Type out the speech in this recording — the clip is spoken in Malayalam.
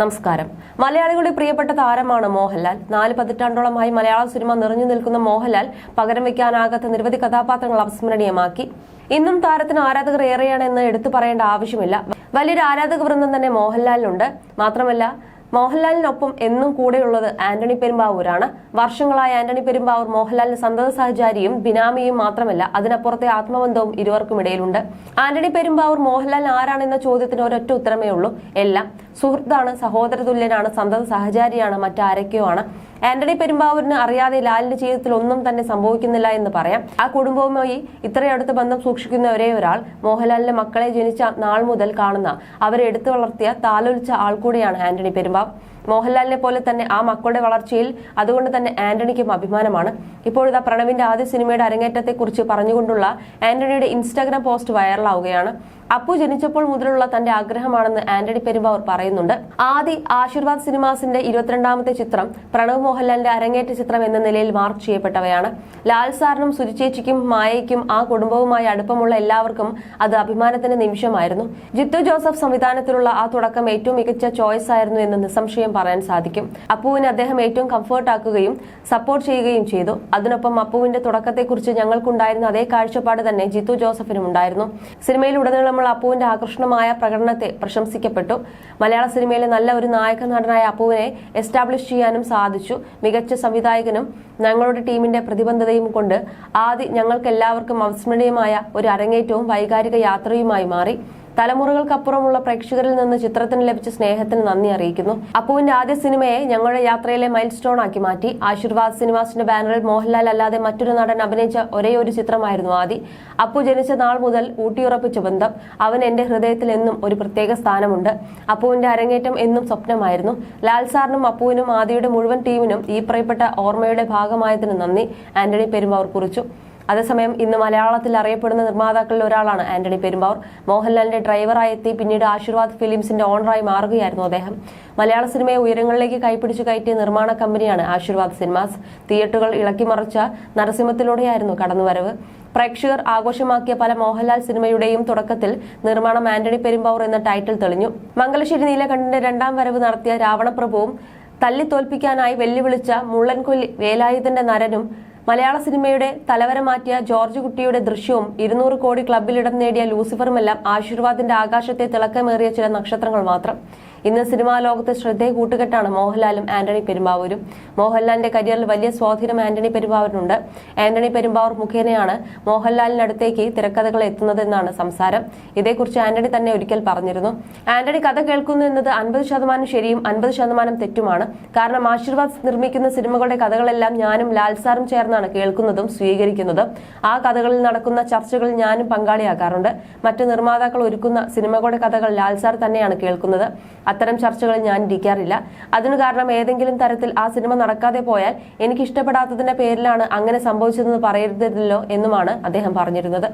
നമസ്കാരം. മലയാളികളുടെ പ്രിയപ്പെട്ട താരമാണ് മോഹൻലാൽ. നാല് പതിറ്റാണ്ടോളമായി മലയാള സിനിമ നിറഞ്ഞു നിൽക്കുന്ന മോഹൻലാൽ പകരം വയ്ക്കാനാകാത്ത നിരവധി കഥാപാത്രങ്ങൾ അവിസ്മരണീയമാക്കി. ഇന്നും താരത്തിന് ആരാധകർ ഏറെയാണെന്ന് എടുത്തു പറയേണ്ട ആവശ്യമില്ല. വലിയൊരു ആരാധക വൃന്ദം തന്നെ മോഹൻലാലിനുണ്ട്. മാത്രമല്ല മോഹൻലാലിനൊപ്പം എന്നും കൂടെയുള്ളത് ആന്റണി പെരുമ്പാവൂരാണ്. വർഷങ്ങളായി ആന്റണി പെരുമ്പാവൂർ മോഹൻലാലിന് സന്തത സഹചാരിയും ബിനാമിയും മാത്രമല്ല അതിനപ്പുറത്തെ ആത്മബന്ധവും ഇരുവർക്കും ഇടയിലുണ്ട്. ആന്റണി പെരുമ്പാവൂർ മോഹൻലാൽ ആരാണെന്ന ചോദ്യത്തിന് ഒരൊറ്റ ഉത്തരമേ ഉള്ളൂ. എല്ലാം സുഹൃത്താണ് സഹോദര തുല്യനാണ് സന്തത സഹചാരിയാണ് മറ്റാരൊക്കെയോ ആണ്. ആന്റണി പെരുമ്പാവൂരിന് അറിയാതെ ലാലിന്റെ ജീവിതത്തിൽ ഒന്നും തന്നെ സംഭവിക്കുന്നില്ല എന്ന് പറയാം. ആ കുടുംബവുമായി ഇത്രയടുത്ത ബന്ധം സൂക്ഷിക്കുന്ന ഒരേ ഒരാൾ മോഹൻലാലിന്റെ മക്കളെ ജനിച്ച നാൾ മുതൽ കാണുന്ന അവരെ എടുത്തു വളർത്തിയ താലോലിച്ച ആൾ കൂടിയാണ് ആന്റണി പെരുമ്പാവൂർ. മോഹൻലാലിനെ പോലെ തന്നെ ആ മക്കളുടെ വളർച്ചയിൽ അതുകൊണ്ട് തന്നെ ആന്റണിക്കും അഭിമാനമാണ്. ഇപ്പോഴിതാ പ്രണവിന്റെ ആദ്യ സിനിമയുടെ അരങ്ങേറ്റത്തെക്കുറിച്ച് പറഞ്ഞുകൊണ്ടുള്ള ആന്റണിയുടെ ഇൻസ്റ്റാഗ്രാം പോസ്റ്റ് വൈറലാവുകയാണ്. അപ്പു ജനിച്ചപ്പോൾ മുതലുള്ള തന്റെ ആഗ്രഹമാണെന്ന് ആന്റണി പെരുമ്പാവൂർ പറയുന്നുണ്ട്. ആദി ആശീർവാദ് സിനിമാസിന്റെ ഇരുപത്തിരണ്ടാമത്തെ ചിത്രം പ്രണവ് മോഹൻലാലിന്റെ അരങ്ങേറ്റ ചിത്രം എന്ന നിലയിൽ മാർക്ക് ചെയ്യപ്പെട്ടവയാണ്. ലാൽ സാറിനും സുരുചേച്ചിക്കും മായയ്ക്കും ആ കുടുംബവുമായി അടുപ്പമുള്ള എല്ലാവർക്കും അത് അഭിമാനത്തിന്റെ നിമിഷമായിരുന്നു. ജിത്തു ജോസഫ് സംവിധാനത്തിലുള്ള ആ തുടക്കം ഏറ്റവും മികച്ച ചോയ്സ് ആയിരുന്നു എന്ന് നിസ്സംശയം പറയാൻ സാധിക്കും. അപ്പുവിനെ അദ്ദേഹം ഏറ്റവും കംഫർട്ട് ആക്കുകയും സപ്പോർട്ട് ചെയ്യുകയും ചെയ്തു. അതിനൊപ്പം അപ്പുവിന്റെ തുടക്കത്തെക്കുറിച്ച് ഞങ്ങൾക്കുണ്ടായിരുന്ന അതേ കാഴ്ചപ്പാട് തന്നെ ജിത്തു ജോസഫിനും ഉണ്ടായിരുന്നു. സിനിമയിൽ നമ്മൾ അപ്പുവിന്റെ ആകർഷണമായ പ്രകടനത്തെ പ്രശംസിക്കപ്പെട്ടു. മലയാള സിനിമയിലെ നല്ല ഒരു നായക നടനായ അപ്പുവിനെ എസ്റ്റാബ്ലിഷ് ചെയ്യാനും സാധിച്ചു. മികച്ച സംവിധായകനും ഞങ്ങളുടെ ടീമിന്റെ പ്രതിബദ്ധതയും കൊണ്ട് ആദ്യ ഞങ്ങൾക്ക് എല്ലാവർക്കും അവിസ്മരണീയമായ ഒരു അരങ്ങേറ്റവും വൈകാരിക യാത്രയുമായി മാറി. തലമുറകൾക്കപ്പുറമുള്ള പ്രേക്ഷകരിൽ നിന്ന് ചിത്രത്തിന് ലഭിച്ച സ്നേഹത്തിന് നന്ദി അറിയിക്കുന്നു. അപ്പുവിന്റെ ആദ്യ സിനിമയെ ഞങ്ങളുടെ യാത്രയിലെ മൈൽ സ്റ്റോൺ ആക്കി മാറ്റി. ആശീർവാദ് സിനിമാസിന്റെ ബാനറിൽ മോഹൻലാൽ അല്ലാതെ മറ്റൊരു നടൻ അഭിനയിച്ച ഒരേ ഒരു ചിത്രമായിരുന്നു ആദി. അപ്പു ജനിച്ച നാൾ മുതൽ ഊട്ടിയുറപ്പിച്ച ബന്ധം അവൻ എന്റെ ഹൃദയത്തിൽ എന്നും ഒരു പ്രത്യേക സ്ഥാനമുണ്ട്. അപ്പുവിന്റെ അരങ്ങേറ്റം എന്നും സ്വപ്നമായിരുന്നു. ലാൽ സാറിനും അപ്പുവിനും ആദിയുടെ മുഴുവൻ ടീമിനും ഈ പറയപ്പെട്ട ഓർമ്മയുടെ ഭാഗമായതിന് നന്ദി. ആന്റണി പെരുമ്പാവൂർ കുറിച്ചു. അതേസമയം ഇന്ന് മലയാളത്തിൽ അറിയപ്പെടുന്ന നിർമ്മാതാക്കളിൽ ഒരാളാണ് ആന്റണി പെരുമ്പാവൂർ. മോഹൻലാലിന്റെ ഡ്രൈവറായി എത്തി പിന്നീട് ആശീർവാദ് ഫിലിംസിന്റെ ഓണറായി മാറുകയായിരുന്നു അദ്ദേഹം. മലയാള സിനിമയെ ഉയരങ്ങളിലേക്ക് കൈപിടിച്ചു കയറ്റിയ നിർമ്മാണ കമ്പനിയാണ് ആശീർവാദ് സിനിമാസ്. തിയേറ്ററുകൾ ഇളക്കിമറിച്ച നരസിംഹത്തിലൂടെയായിരുന്നു കടന്നുവരവ്. പ്രേക്ഷകർ ആഘോഷമാക്കിയ പല മോഹൻലാൽ സിനിമയുടെയും തുടക്കത്തിൽ നിർമ്മാണം ആന്റണി പെരുമ്പാവൂർ എന്ന ടൈറ്റിൽ തെളിഞ്ഞു. മംഗലശ്ശേരി നീലകണ്ഠന്റെ രണ്ടാം വരവ് നടത്തിയ രാവണപ്രഭുവും തല്ലിത്തോൽപ്പിക്കാനായി വെല്ലുവിളിച്ച മുള്ളൻകൊല്ലി വേലായുധന്റെ നരനും മലയാള സിനിമയുടെ തലവര മാറ്റിയ ജോർജ് കുട്ടിയുടെ ദൃശ്യവും ഇരുന്നൂറ് കോടി ക്ലബിലിടം നേടിയ ലൂസിഫറുമെല്ലാം ആശീർവാദിന്റെ ആകാശത്തെ തിളക്കമേറിയ ചില നക്ഷത്രങ്ങൾ മാത്രം. ഇന്ന് സിനിമാ ലോകത്ത് ശ്രദ്ധയെ കൂട്ടുകെട്ടാണ് മോഹൻലാലും ആന്റണി പെരുമ്പാവൂരും. മോഹൻലാലിന്റെ കരിയറിൽ വലിയ സ്വാധീനം ആന്റണി പെരുമ്പാവൂരിനുണ്ട്. ആന്റണി പെരുമ്പാവൂർ മുഖേനയാണ് മോഹൻലാലിനടുത്തേക്ക് തിരക്കഥകൾ എത്തുന്നതെന്നാണ് സംസാരം. ഇതേക്കുറിച്ച് ആന്റണി തന്നെ ഒരിക്കൽ പറഞ്ഞിരുന്നു. ആന്റണി കഥ കേൾക്കുന്നു എന്നത് അൻപത് ശതമാനം ശരിയും അൻപത് ശതമാനം തെറ്റുമാണ്. കാരണം ആശീർവാദ് നിർമ്മിക്കുന്ന സിനിമകളുടെ കഥകളെല്ലാം ഞാനും ലാൽസാറും ചേർന്നാണ് കേൾക്കുന്നതും സ്വീകരിക്കുന്നതും. ആ കഥകളിൽ നടക്കുന്ന ചർച്ചകളിൽ ഞാനും പങ്കാളിയാക്കാറുണ്ട് മറ്റ് നിർമ്മാതാക്കൾ ഒരുക്കുന്ന സിനിമകളുടെ കഥകൾ ലാൽസാർ തന്നെയാണ് കേൾക്കുന്നത്. അത്തരം ചർച്ചകൾ ഞാൻ ഇരിക്കാറില്ല. അതിനു കാരണം ഏതെങ്കിലും തരത്തിൽ ആ സിനിമ നടക്കാതെ പോയാൽ എനിക്ക് ഇഷ്ടപ്പെടാത്തതിന്റെ പേരിലാണ് അങ്ങനെ സംഭവിച്ചതെന്ന് പറയരുതല്ലോ എന്നുമാണ് അദ്ദേഹം പറഞ്ഞിരുന്നത്.